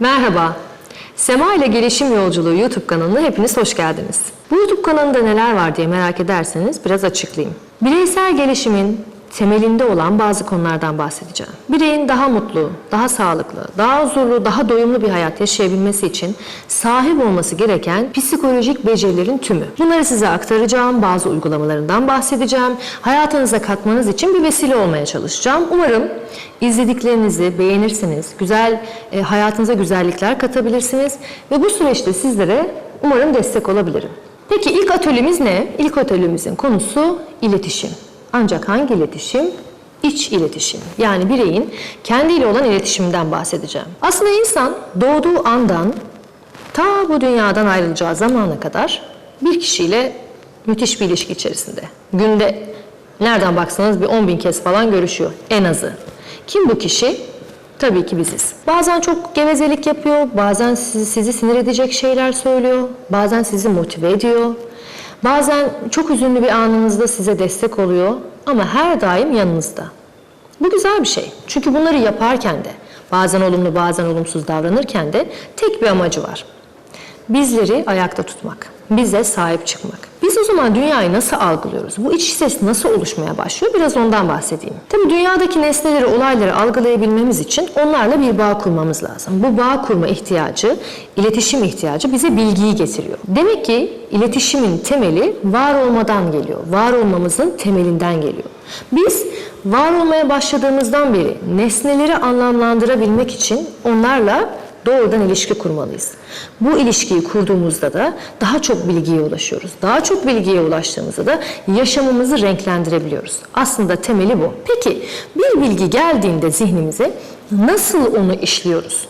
Merhaba. Sema ile Gelişim Yolculuğu YouTube kanalına hepiniz hoş geldiniz. Bu YouTube kanalında neler var diye merak ederseniz biraz açıklayayım. Bireysel gelişimin temelinde olan bazı konulardan bahsedeceğim. Bireyin daha mutlu, daha sağlıklı, daha huzurlu, daha doyumlu bir hayat yaşayabilmesi için sahip olması gereken psikolojik becerilerin tümü. Bunları size aktaracağım, bazı uygulamalarından bahsedeceğim. Hayatınıza katmanız için bir vesile olmaya çalışacağım. Umarım izlediklerinizi beğenirsiniz, güzel e, hayatınıza güzellikler katabilirsiniz ve bu süreçte sizlere umarım destek olabilirim. Peki ilk atölyemiz ne? İlk atölyemizin konusu iletişim. Ancak hangi iletişim? İç iletişim. Yani bireyin kendiyle olan iletişiminden bahsedeceğim. Aslında insan doğduğu andan ta bu dünyadan ayrılacağı zamana kadar bir kişiyle müthiş bir ilişki içerisinde. Günde nereden baksanız bir 10 bin kez falan görüşüyor en azı. Kim bu kişi? Tabii ki biziz. Bazen çok gevezelik yapıyor, bazen sizi, sizi sinir edecek şeyler söylüyor, bazen sizi motive ediyor. Bazen çok üzünlü bir anınızda size destek oluyor ama her daim yanınızda. Bu güzel bir şey. Çünkü bunları yaparken de bazen olumlu bazen olumsuz davranırken de tek bir amacı var. Bizleri ayakta tutmak, bize sahip çıkmak. Biz o zaman dünyayı nasıl algılıyoruz? Bu iç ses nasıl oluşmaya başlıyor? Biraz ondan bahsedeyim. Tabii dünyadaki nesneleri, olayları algılayabilmemiz için onlarla bir bağ kurmamız lazım. Bu bağ kurma ihtiyacı, iletişim ihtiyacı bize bilgiyi getiriyor. Demek ki iletişimin temeli var olmadan geliyor. Var olmamızın temelinden geliyor. Biz var olmaya başladığımızdan beri nesneleri anlamlandırabilmek için onlarla doğrudan ilişki kurmalıyız. Bu ilişkiyi kurduğumuzda da daha çok bilgiye ulaşıyoruz. Daha çok bilgiye ulaştığımızda da yaşamımızı renklendirebiliyoruz. Aslında temeli bu. Peki bir bilgi geldiğinde zihnimize nasıl onu işliyoruz?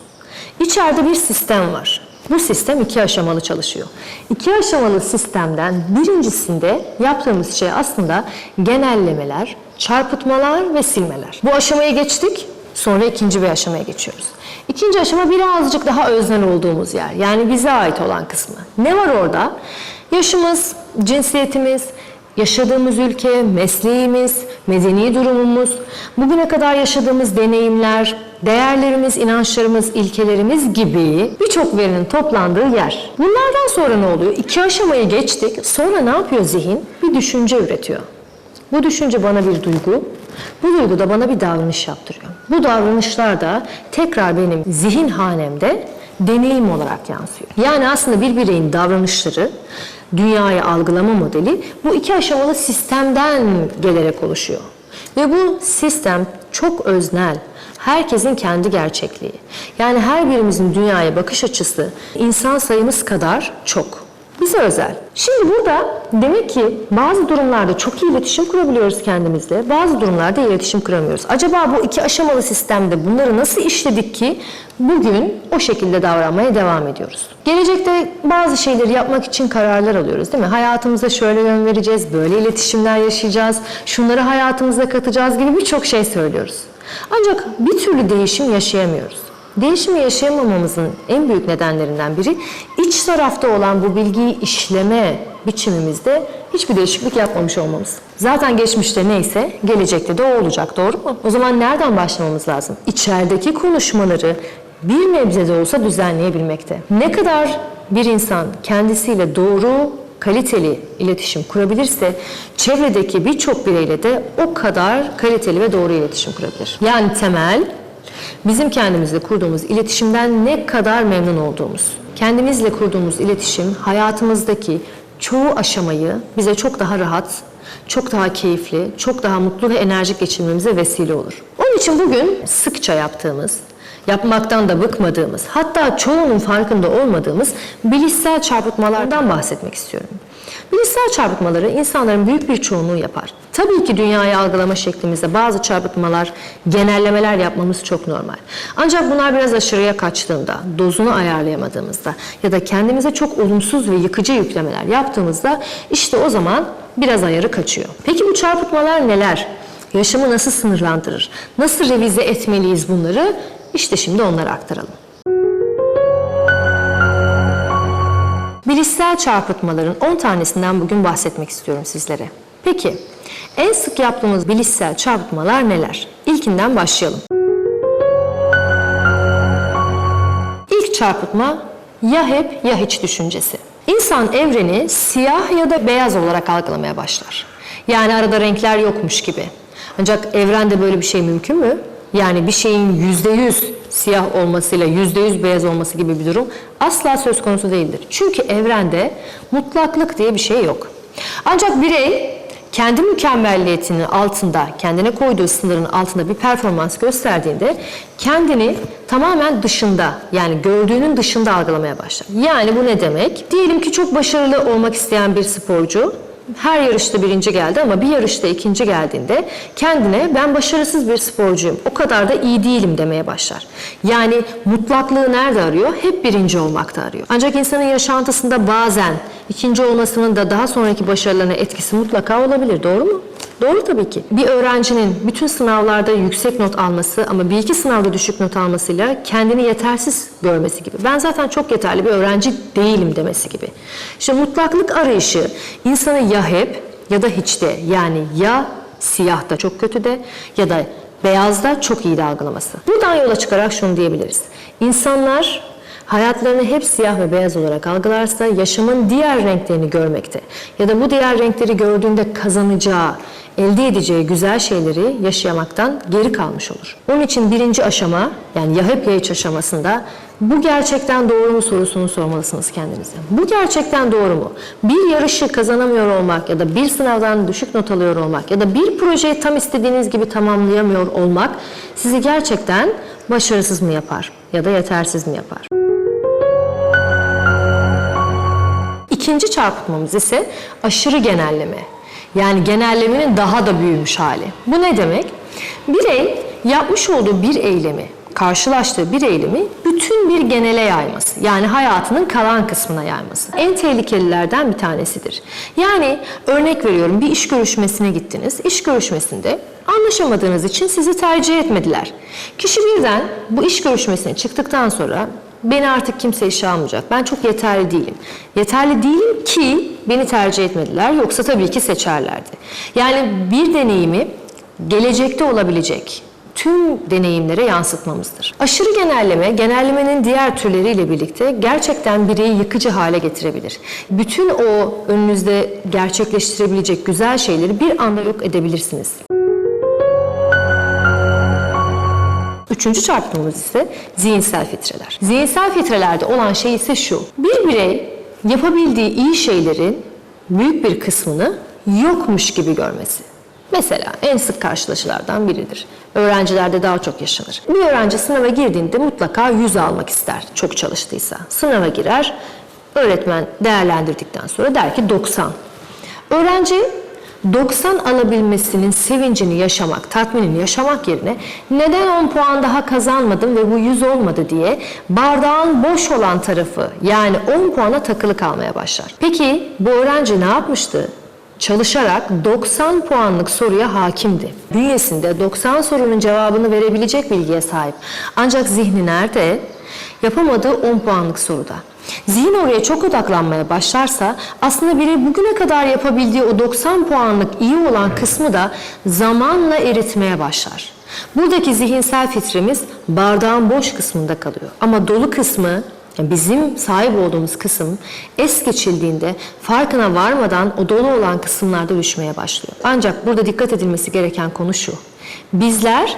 İçeride bir sistem var. Bu sistem iki aşamalı çalışıyor. İki aşamalı sistemden birincisinde yaptığımız şey aslında genellemeler, çarpıtmalar ve silmeler. Bu aşamaya geçtik, sonra ikinci bir aşamaya geçiyoruz. İkinci aşama birazcık daha öznel olduğumuz yer. Yani bize ait olan kısmı. Ne var orada? Yaşımız, cinsiyetimiz, yaşadığımız ülke, mesleğimiz, medeni durumumuz, bugüne kadar yaşadığımız deneyimler, değerlerimiz, inançlarımız, ilkelerimiz gibi birçok verinin toplandığı yer. Bunlardan sonra ne oluyor? İki aşamayı geçtik. Sonra ne yapıyor zihin? Bir düşünce üretiyor. Bu düşünce bana bir duygu, bu duygu bana bir davranış yaptırıyor. Bu davranışlar da tekrar benim zihin hanemde deneyim olarak yansıyor. Yani aslında bir bireyin davranışları, dünyayı algılama modeli bu iki aşamalı sistemden gelerek oluşuyor. Ve bu sistem çok öznel, herkesin kendi gerçekliği. Yani her birimizin dünyaya bakış açısı insan sayımız kadar çok. Bize özel. Şimdi burada demek ki bazı durumlarda çok iyi iletişim kurabiliyoruz kendimizle, bazı durumlarda iletişim kuramıyoruz. Acaba bu iki aşamalı sistemde bunları nasıl işledik ki bugün o şekilde davranmaya devam ediyoruz? Gelecekte bazı şeyleri yapmak için kararlar alıyoruz değil mi? Hayatımıza şöyle yön vereceğiz, böyle iletişimler yaşayacağız, şunları hayatımıza katacağız gibi birçok şey söylüyoruz. Ancak bir türlü değişim yaşayamıyoruz. Değişimi yaşayamamamızın en büyük nedenlerinden biri iç tarafta olan bu bilgiyi işleme biçimimizde hiçbir değişiklik yapmamış olmamız. Zaten geçmişte neyse gelecekte de o olacak doğru mu? O zaman nereden başlamamız lazım? İçerideki konuşmaları bir nebze de olsa düzenleyebilmekte. Ne kadar bir insan kendisiyle doğru kaliteli iletişim kurabilirse çevredeki birçok bireyle de o kadar kaliteli ve doğru iletişim kurabilir. Yani temel bizim kendimizle kurduğumuz iletişimden ne kadar memnun olduğumuz. Kendimizle kurduğumuz iletişim hayatımızdaki çoğu aşamayı bize çok daha rahat, çok daha keyifli, çok daha mutlu ve enerjik geçirmemize vesile olur. Onun için bugün sıkça yaptığımız, yapmaktan da bıkmadığımız, hatta çoğunun farkında olmadığımız bilişsel çarpıtmalardan bahsetmek istiyorum. Bilişsel çarpıtmaları insanların büyük bir çoğunluğu yapar. Tabii ki dünyayı algılama şeklimizde bazı çarpıtmalar, genellemeler yapmamız çok normal. Ancak bunlar biraz aşırıya kaçtığında, dozunu ayarlayamadığımızda ya da kendimize çok olumsuz ve yıkıcı yüklemeler yaptığımızda işte o zaman biraz ayarı kaçıyor. Peki bu çarpıtmalar neler? Yaşamı nasıl sınırlandırır? Nasıl revize etmeliyiz bunları? İşte şimdi onları aktaralım. Bilişsel çarpıtmaların 10 tanesinden bugün bahsetmek istiyorum sizlere. Peki, en sık yaptığımız bilişsel çarpıtmalar neler? İlkinden başlayalım. İlk çarpıtma ya hep ya hiç düşüncesi. İnsan evreni siyah ya da beyaz olarak algılamaya başlar. Yani arada renkler yokmuş gibi. Ancak evrende böyle bir şey mümkün mü? Yani bir şeyin yüzde yüz siyah olmasıyla yüzde yüz beyaz olması gibi bir durum asla söz konusu değildir. Çünkü evrende mutlaklık diye bir şey yok. Ancak birey kendi mükemmelliyetinin altında, kendine koyduğu sınırın altında bir performans gösterdiğinde kendini tamamen dışında yani gördüğünün dışında algılamaya başlar. Yani bu ne demek? Diyelim ki çok başarılı olmak isteyen bir sporcu her yarışta birinci geldi ama bir yarışta ikinci geldiğinde kendine ben başarısız bir sporcuyum, o kadar da iyi değilim demeye başlar. Yani mutlaklığı nerede arıyor? Hep birinci olmakta arıyor. Ancak insanın yaşantısında bazen ikinci olmasının da daha sonraki başarılarına etkisi mutlaka olabilir. Doğru mu? Doğru tabii ki. Bir öğrencinin bütün sınavlarda yüksek not alması ama bir iki sınavda düşük not almasıyla kendini yetersiz görmesi gibi. Ben zaten çok yeterli bir öğrenci değilim demesi gibi. İşte mutlaklık arayışı insanı ya hep ya da hiçte yani ya siyahta çok kötüde ya da beyazda çok iyi de algılaması. Buradan yola çıkarak şunu diyebiliriz. İnsanlar hayatlarını hep siyah ve beyaz olarak algılarsa yaşamın diğer renklerini görmekte ya da bu diğer renkleri gördüğünde kazanacağı, elde edeceği güzel şeyleri yaşayamaktan geri kalmış olur. Onun için birinci aşama yani ya hep ya hiç aşamasında bu gerçekten doğru mu sorusunu sormalısınız kendinize. Bu gerçekten doğru mu? Bir yarışı kazanamıyor olmak ya da bir sınavdan düşük not alıyor olmak ya da bir projeyi tam istediğiniz gibi tamamlayamıyor olmak sizi gerçekten başarısız mı yapar ya da yetersiz mi yapar? İkinci çarpıtmamız ise aşırı genelleme. Yani genellemenin daha da büyümüş hali. Bu ne demek? Birey yapmış olduğu bir eylemi, karşılaştığı bir eylemi bütün bir genele yayması. Yani hayatının kalan kısmına yayması. En tehlikelilerden bir tanesidir. Yani örnek veriyorum bir iş görüşmesine gittiniz. İş görüşmesinde anlaşamadığınız için sizi tercih etmediler. Kişi birden bu iş görüşmesine çıktıktan sonra Beni artık kimse işe almayacak. Ben çok yeterli değilim. Yeterli değilim ki beni tercih etmediler. Yoksa tabii ki seçerlerdi. Yani bir deneyimi gelecekte olabilecek tüm deneyimlere yansıtmamızdır. Aşırı genelleme, genellemenin diğer türleriyle birlikte gerçekten bireyi yıkıcı hale getirebilir. Bütün o önünüzde gerçekleştirebilecek güzel şeyleri bir anda yok edebilirsiniz. Üçüncü çarpıtmamız ise zihinsel filtreler. Zihinsel filtrelerde olan şey ise şu. Bir birey yapabildiği iyi şeylerin büyük bir kısmını yokmuş gibi görmesi. Mesela en sık karşılaşılardan biridir. Öğrencilerde daha çok yaşanır. Bir öğrenci sınava girdiğinde mutlaka 100 almak ister çok çalıştıysa. Sınava girer, öğretmen değerlendirdikten sonra der ki 90. Öğrenci 90 alabilmesinin sevincini yaşamak, tatminini yaşamak yerine neden 10 puan daha kazanmadım ve bu 100 olmadı diye bardağın boş olan tarafı yani 10 puana takılı kalmaya başlar. Peki bu öğrenci ne yapmıştı? Çalışarak 90 puanlık soruya hakimdi. Bünyesinde 90 sorunun cevabını verebilecek bilgiye sahip. Ancak zihni nerede? Yapamadığı 10 puanlık soruda. Zihin oraya çok odaklanmaya başlarsa aslında biri bugüne kadar yapabildiği o 90 puanlık iyi olan kısmı da zamanla eritmeye başlar. Buradaki zihinsel filtremiz bardağın boş kısmında kalıyor. Ama dolu kısmı yani bizim sahip olduğumuz kısım es geçildiğinde farkına varmadan o dolu olan kısımlarda düşmeye başlıyor. Ancak burada dikkat edilmesi gereken konu şu. Bizler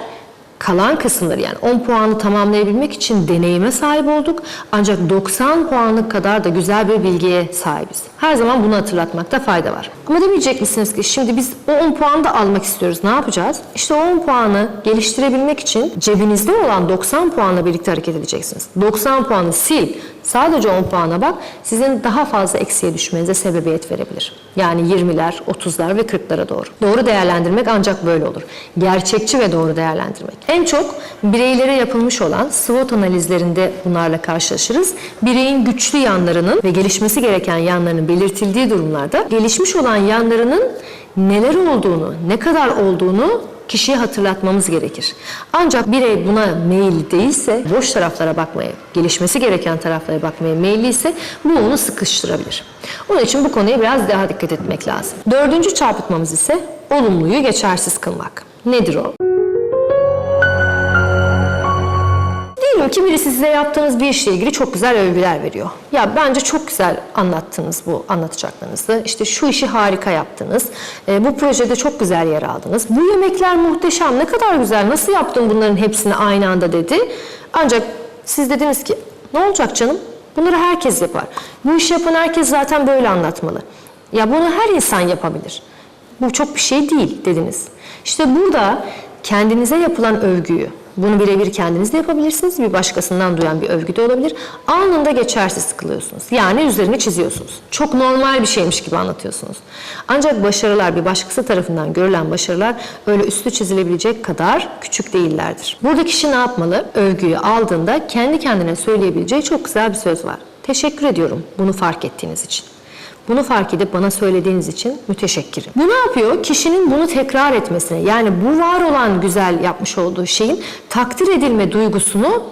kalan kısımları yani 10 puanı tamamlayabilmek için deneyime sahip olduk. Ancak 90 puanlık kadar da güzel bir bilgiye sahibiz. Her zaman bunu hatırlatmakta fayda var. Ama demeyecek misiniz ki şimdi biz o 10 puanı da almak istiyoruz. Ne yapacağız? İşte o 10 puanı geliştirebilmek için cebinizde olan 90 puanla birlikte hareket edeceksiniz. 90 puanı sil. Sadece 10 puana bak sizin daha fazla eksiye düşmenize sebebiyet verebilir. Yani 20'ler, 30'lar ve 40'lara doğru. Doğru değerlendirmek ancak böyle olur. Gerçekçi ve doğru değerlendirmek. En çok bireylere yapılmış olan SWOT analizlerinde bunlarla karşılaşırız. Bireyin güçlü yanlarının ve gelişmesi gereken yanlarının belirtildiği durumlarda gelişmiş olan yanlarının neler olduğunu, ne kadar olduğunu kişiye hatırlatmamız gerekir. Ancak birey buna meyilli değilse, boş taraflara bakmaya, gelişmesi gereken taraflara bakmaya meyilliyse bu onu sıkıştırabilir. Onun için bu konuya biraz daha dikkat etmek lazım. Dördüncü çarpıtmamız ise olumluyu geçersiz kılmak. Nedir o? Diyelim ki birisi size yaptığınız bir işle ilgili çok güzel övgüler veriyor. Ya bence çok güzel anlattınız bu anlatacaklarınızı. İşte şu işi harika yaptınız. E, bu projede çok güzel yer aldınız. Bu yemekler muhteşem. Ne kadar güzel. Nasıl yaptın bunların hepsini aynı anda dedi. Ancak siz dediniz ki ne olacak canım? Bunları herkes yapar. Bu işi yapan herkes zaten böyle anlatmalı. Ya bunu her insan yapabilir. Bu çok bir şey değil dediniz. İşte burada kendinize yapılan övgüyü, bunu birebir kendiniz de yapabilirsiniz, bir başkasından duyan bir övgü de olabilir. Anında geçersiz kılıyorsunuz. Yani üzerine çiziyorsunuz. Çok normal bir şeymiş gibi anlatıyorsunuz. Ancak başarılar, bir başkası tarafından görülen başarılar öyle üstü çizilebilecek kadar küçük değillerdir. Burada kişi ne yapmalı? Övgüyü aldığında kendi kendine söyleyebileceği çok güzel bir söz var. Teşekkür ediyorum bunu fark ettiğiniz için. Bunu fark edip bana söylediğiniz için müteşekkirim. Bu ne yapıyor? Kişinin bunu tekrar etmesine yani bu var olan güzel yapmış olduğu şeyin takdir edilme duygusunu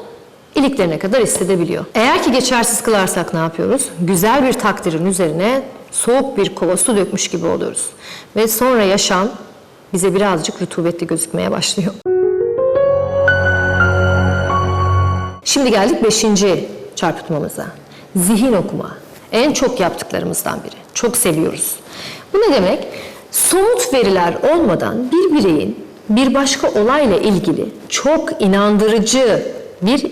iliklerine kadar hissedebiliyor. Eğer ki geçersiz kılarsak ne yapıyoruz? Güzel bir takdirin üzerine soğuk bir kova su dökmüş gibi oluyoruz. Ve sonra yaşam bize birazcık rutubetli gözükmeye başlıyor. Şimdi geldik beşinci çarpıtmamıza. Zihin okuma. En çok yaptıklarımızdan biri. Çok seviyoruz. Bu ne demek? Somut veriler olmadan bir bireyin bir başka olayla ilgili çok inandırıcı bir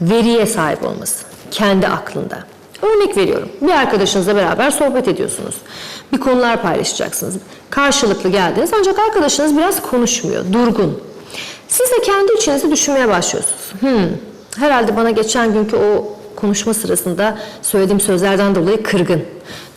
veriye sahip olması. Kendi aklında. Örnek veriyorum. Bir arkadaşınızla beraber sohbet ediyorsunuz. Bir konular paylaşacaksınız. Karşılıklı geldiniz ancak arkadaşınız biraz konuşmuyor, durgun. Siz de kendi içinizi düşünmeye başlıyorsunuz. Hmm, herhalde bana geçen günkü o konuşma sırasında söylediğim sözlerden dolayı kırgın.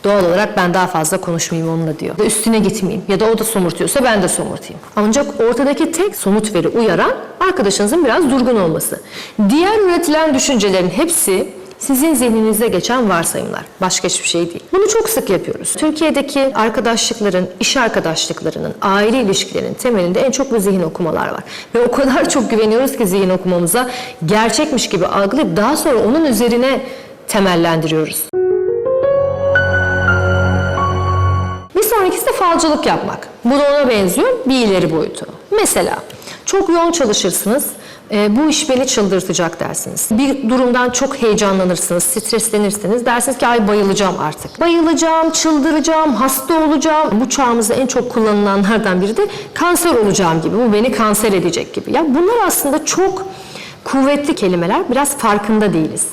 Doğal olarak ben daha fazla konuşmayayım onunla diyor. Ya Üstüne gitmeyeyim ya da o da somurtuyorsa ben de somurtayım. Ancak ortadaki tek somut veri uyaran arkadaşınızın biraz durgun olması. Diğer üretilen düşüncelerin hepsi sizin zihninizde geçen varsayımlar. Başka hiçbir şey değil. Bunu çok sık yapıyoruz. Türkiye'deki arkadaşlıkların, iş arkadaşlıklarının, aile ilişkilerinin temelinde en çok bu zihin okumalar var. Ve o kadar çok güveniyoruz ki zihin okumamıza gerçekmiş gibi algılayıp daha sonra onun üzerine temellendiriyoruz. Bir sonrakisi de falcılık yapmak. Bu da ona benziyor bir ileri boyutu. Mesela çok yoğun çalışırsınız. E, bu iş beni çıldırtacak dersiniz. Bir durumdan çok heyecanlanırsınız, streslenirsiniz. Dersiniz ki ay bayılacağım artık. Bayılacağım, çıldıracağım, hasta olacağım. Bu çağımızda en çok kullanılanlardan biri de kanser olacağım gibi. Bu beni kanser edecek gibi. Ya bunlar aslında çok kuvvetli kelimeler. Biraz farkında değiliz.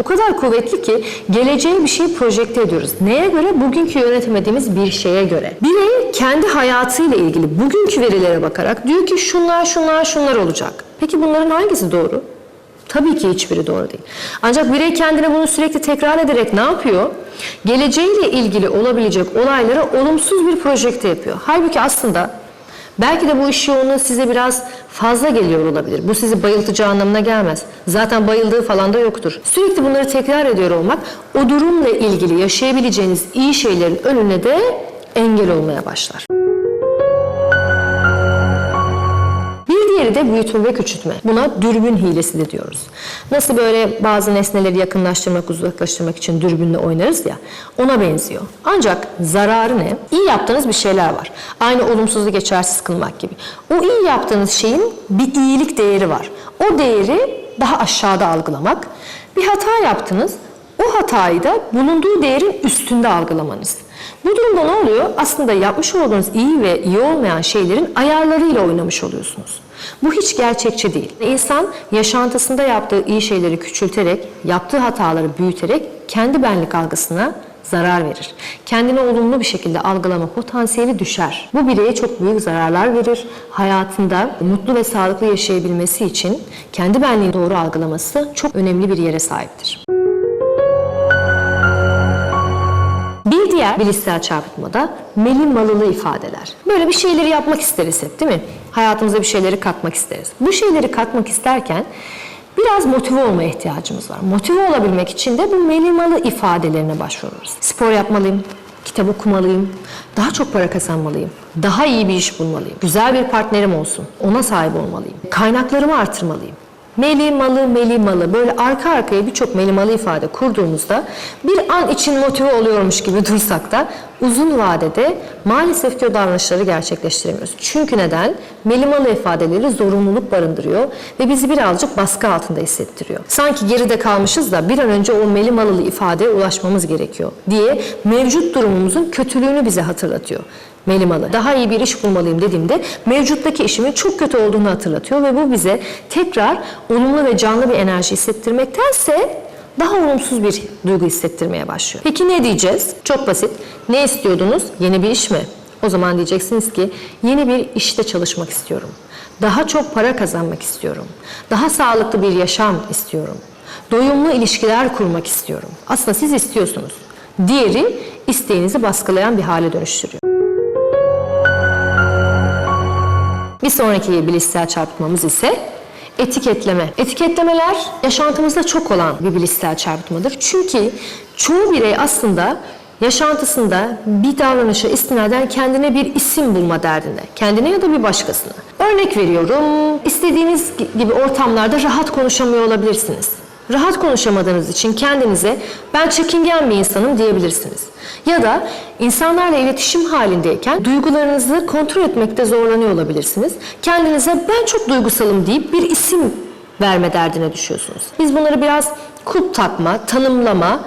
O kadar kuvvetli ki geleceğe bir şey projekte ediyoruz. Neye göre? Bugünkü yönetemediğimiz bir şeye göre. Birey kendi hayatıyla ilgili bugünkü verilere bakarak diyor ki şunlar şunlar şunlar olacak. Peki bunların hangisi doğru? Tabii ki hiçbiri doğru değil. Ancak birey kendine bunu sürekli tekrar ederek ne yapıyor? Geleceğiyle ilgili olabilecek olaylara olumsuz bir projekte yapıyor. Halbuki aslında Belki de bu iş yoğunluğu size biraz fazla geliyor olabilir. Bu sizi bayıltacağı anlamına gelmez. Zaten bayıldığı falan da yoktur. Sürekli bunları tekrar ediyor olmak o durumla ilgili yaşayabileceğiniz iyi şeylerin önüne de engel olmaya başlar. Diğeri de büyütme ve küçültme. Buna dürbün hilesi de diyoruz. Nasıl böyle bazı nesneleri yakınlaştırmak, uzaklaştırmak için dürbünle oynarız ya, ona benziyor. Ancak zararı ne? İyi yaptığınız bir şeyler var. Aynı olumsuzu geçersiz kılmak gibi. O iyi yaptığınız şeyin bir iyilik değeri var. O değeri daha aşağıda algılamak. Bir hata yaptınız, o hatayı da bulunduğu değerin üstünde algılamanız. Bu durumda ne oluyor? Aslında yapmış olduğunuz iyi ve iyi olmayan şeylerin ayarlarıyla oynamış oluyorsunuz. Bu hiç gerçekçi değil. İnsan yaşantısında yaptığı iyi şeyleri küçülterek, yaptığı hataları büyüterek kendi benlik algısına zarar verir. Kendini olumlu bir şekilde algılama potansiyeli düşer. Bu bireye çok büyük zararlar verir. Hayatında mutlu ve sağlıklı yaşayabilmesi için kendi benliğini doğru algılaması çok önemli bir yere sahiptir. Diğer bilişsel çarpıtmada melimalılı ifadeler. Böyle bir şeyleri yapmak isteriz hep değil mi? Hayatımıza bir şeyleri katmak isteriz. Bu şeyleri katmak isterken biraz motive olmaya ihtiyacımız var. Motive olabilmek için de bu melimalı ifadelerine başvuruyoruz. Spor yapmalıyım, kitap okumalıyım, daha çok para kazanmalıyım, daha iyi bir iş bulmalıyım, güzel bir partnerim olsun, ona sahip olmalıyım, kaynaklarımı artırmalıyım. Meli malı meli malı. Böyle arka arkaya birçok meli malı ifade kurduğumuzda bir an için motive oluyormuş gibi dursak da uzun vadede maalesef ki o davranışları gerçekleştiremiyoruz. Çünkü neden? Melimalı ifadeleri zorunluluk barındırıyor ve bizi birazcık baskı altında hissettiriyor. Sanki geride kalmışız da bir an önce o melimalılı ifadeye ulaşmamız gerekiyor diye mevcut durumumuzun kötülüğünü bize hatırlatıyor. Melimalı. Daha iyi bir iş bulmalıyım dediğimde mevcuttaki işimin çok kötü olduğunu hatırlatıyor ve bu bize tekrar olumlu ve canlı bir enerji hissettirmektense daha olumsuz bir duygu hissettirmeye başlıyor. Peki ne diyeceğiz? Çok basit. Ne istiyordunuz? Yeni bir iş mi? O zaman diyeceksiniz ki yeni bir işte çalışmak istiyorum. Daha çok para kazanmak istiyorum. Daha sağlıklı bir yaşam istiyorum. Doyumlu ilişkiler kurmak istiyorum. Aslında siz istiyorsunuz. Diğeri isteğinizi baskılayan bir hale dönüştürüyor. Bir sonraki bilişsel çarpıtmamız ise etiketleme. Etiketlemeler yaşantımızda çok olan bir bilişsel çarpıtmadır. Çünkü çoğu birey aslında yaşantısında bir davranışa istinaden kendine bir isim bulma derdinde. Kendine ya da bir başkasına. Örnek veriyorum, istediğiniz gibi ortamlarda rahat konuşamıyor olabilirsiniz. Rahat konuşamadığınız için kendinize ben çekingen bir insanım diyebilirsiniz. Ya da insanlarla iletişim halindeyken duygularınızı kontrol etmekte zorlanıyor olabilirsiniz. Kendinize ben çok duygusalım deyip bir isim verme derdine düşüyorsunuz. Biz bunları biraz kulp takma, tanımlama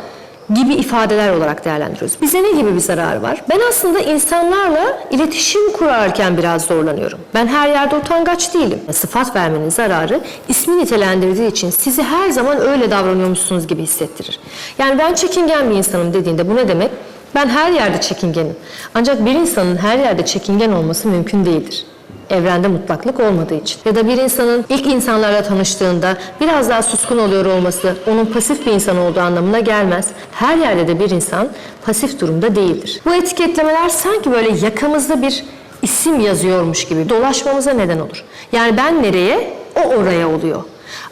gibi ifadeler olarak değerlendiriyoruz. Bize ne gibi bir zararı var? Ben aslında insanlarla iletişim kurarken biraz zorlanıyorum. Ben her yerde utangaç değilim. Sıfat vermenin zararı ismi nitelendirdiği için sizi her zaman öyle davranıyormuşsunuz gibi hissettirir. Yani ben çekingen bir insanım dediğinde bu ne demek? Ben her yerde çekingenim. Ancak bir insanın her yerde çekingen olması mümkün değildir evrende mutlaklık olmadığı için. Ya da bir insanın ilk insanlarla tanıştığında biraz daha suskun oluyor olması onun pasif bir insan olduğu anlamına gelmez. Her yerde de bir insan pasif durumda değildir. Bu etiketlemeler sanki böyle yakamızda bir isim yazıyormuş gibi dolaşmamıza neden olur. Yani ben nereye, o oraya oluyor.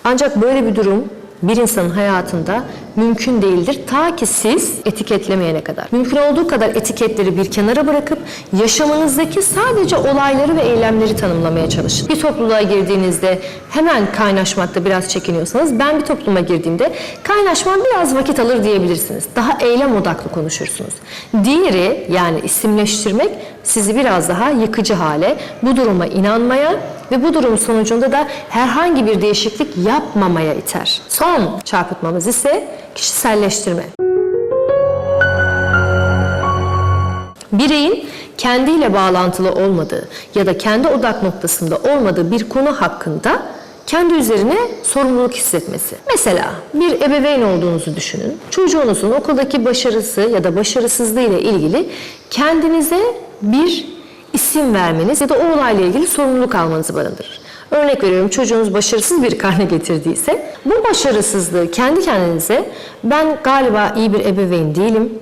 Ancak böyle bir durum bir insanın hayatında mümkün değildir ta ki siz etiketlemeyene kadar. Mümkün olduğu kadar etiketleri bir kenara bırakıp yaşamınızdaki sadece olayları ve eylemleri tanımlamaya çalışın. Bir topluluğa girdiğinizde hemen kaynaşmakta biraz çekiniyorsanız ben bir topluma girdiğimde kaynaşmam biraz vakit alır diyebilirsiniz. Daha eylem odaklı konuşursunuz. Diğeri yani isimleştirmek sizi biraz daha yıkıcı hale, bu duruma inanmaya ve bu durum sonucunda da herhangi bir değişiklik yapmamaya iter. Son çarpıtmamız ise kişiselleştirme. Bireyin kendiyle bağlantılı olmadığı ya da kendi odak noktasında olmadığı bir konu hakkında kendi üzerine sorumluluk hissetmesi. Mesela bir ebeveyn olduğunuzu düşünün. Çocuğunuzun okuldaki başarısı ya da başarısızlığı ile ilgili kendinize bir isim vermeniz ya da o olayla ilgili sorumluluk almanızı barındırır. Örnek veriyorum çocuğunuz başarısız bir karne getirdiyse bu başarısızlığı kendi kendinize ben galiba iyi bir ebeveyn değilim.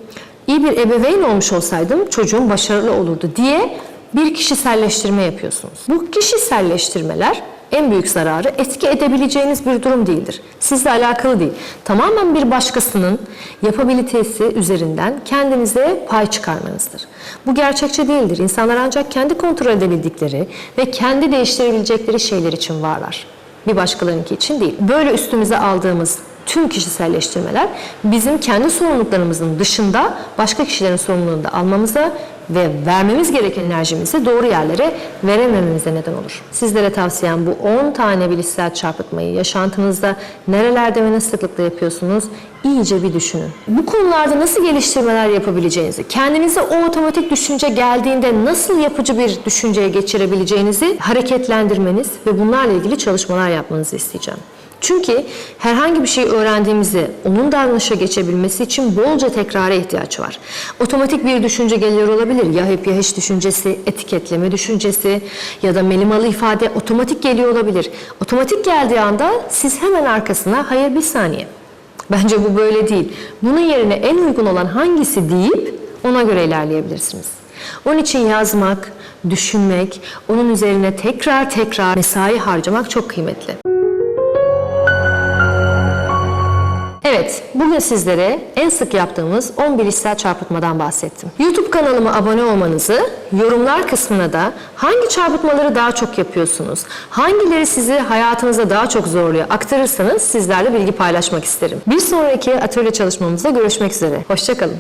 İyi bir ebeveyn olmuş olsaydım çocuğum başarılı olurdu diye bir kişiselleştirme yapıyorsunuz. Bu kişiselleştirmeler en büyük zararı etki edebileceğiniz bir durum değildir. Sizle alakalı değil. Tamamen bir başkasının yapabilitesi üzerinden kendinize pay çıkarmanızdır. Bu gerçekçi değildir. İnsanlar ancak kendi kontrol edebildikleri ve kendi değiştirebilecekleri şeyler için varlar. Bir başkalarınki için değil. Böyle üstümüze aldığımız tüm kişiselleştirmeler bizim kendi sorumluluklarımızın dışında başka kişilerin sorumluluğunu da almamıza ve vermemiz gereken enerjimizi doğru yerlere veremememize neden olur. Sizlere tavsiyem bu 10 tane bilişsel çarpıtmayı yaşantınızda nerelerde ve nasıl sıklıkla yapıyorsunuz iyice bir düşünün. Bu konularda nasıl geliştirmeler yapabileceğinizi, kendinize o otomatik düşünce geldiğinde nasıl yapıcı bir düşünceye geçirebileceğinizi hareketlendirmeniz ve bunlarla ilgili çalışmalar yapmanızı isteyeceğim. Çünkü herhangi bir şey öğrendiğimizde onun davranışa geçebilmesi için bolca tekrara ihtiyaç var. Otomatik bir düşünce geliyor olabilir. Ya hep ya hiç düşüncesi, etiketleme düşüncesi ya da melimalı ifade otomatik geliyor olabilir. Otomatik geldiği anda siz hemen arkasına hayır bir saniye. Bence bu böyle değil. Bunun yerine en uygun olan hangisi deyip ona göre ilerleyebilirsiniz. Onun için yazmak, düşünmek, onun üzerine tekrar tekrar mesai harcamak çok kıymetli. Evet, bugün sizlere en sık yaptığımız 10 bilişsel çarpıtmadan bahsettim. YouTube kanalıma abone olmanızı, yorumlar kısmına da hangi çarpıtmaları daha çok yapıyorsunuz, hangileri sizi hayatınızda daha çok zorluyor aktarırsanız sizlerle bilgi paylaşmak isterim. Bir sonraki atölye çalışmamızda görüşmek üzere. Hoşçakalın.